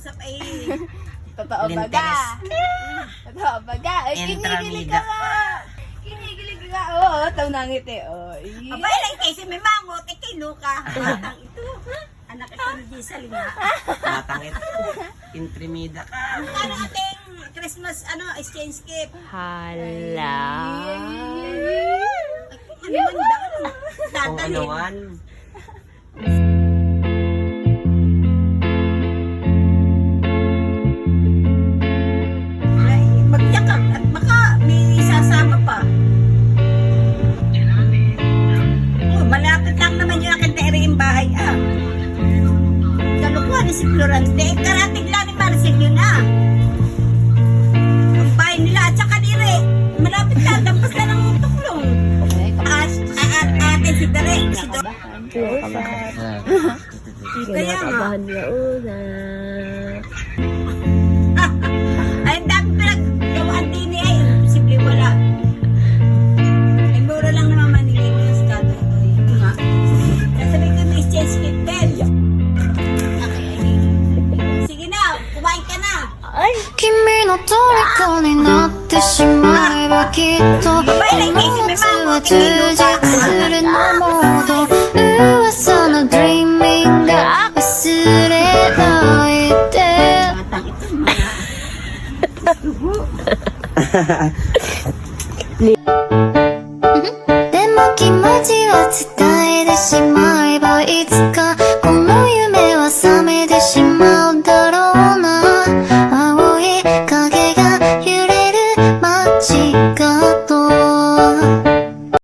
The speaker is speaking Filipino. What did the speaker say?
kausap ay Totoo ba Linteres. ga? Totoo ba ga? Ay, kinikilig ka nga. Kinikilig ka. Oo, taw nangiti. Oh, iya. abay lang kasi may mangot, eh kay Luka. Batang ito. Anak ito ni Giselle nga. Batang ito. Intrimida ka. Ano ating Christmas ano exchange gift? Hala. Ano man daw? Kung ano man. Ni si Florante. Karating lang ni Marcel yun ah. Ang bahay nila at saka dire. Malapit lang. Dampas na ng tuklong. At, at, ate si Dere. Si Dore. Kaya nga. na una. の虜になってしまえばきっと思いつは充実するのもど噂の dreaming が忘れないで Matang ito mga. Dugo. でも気持ちは伝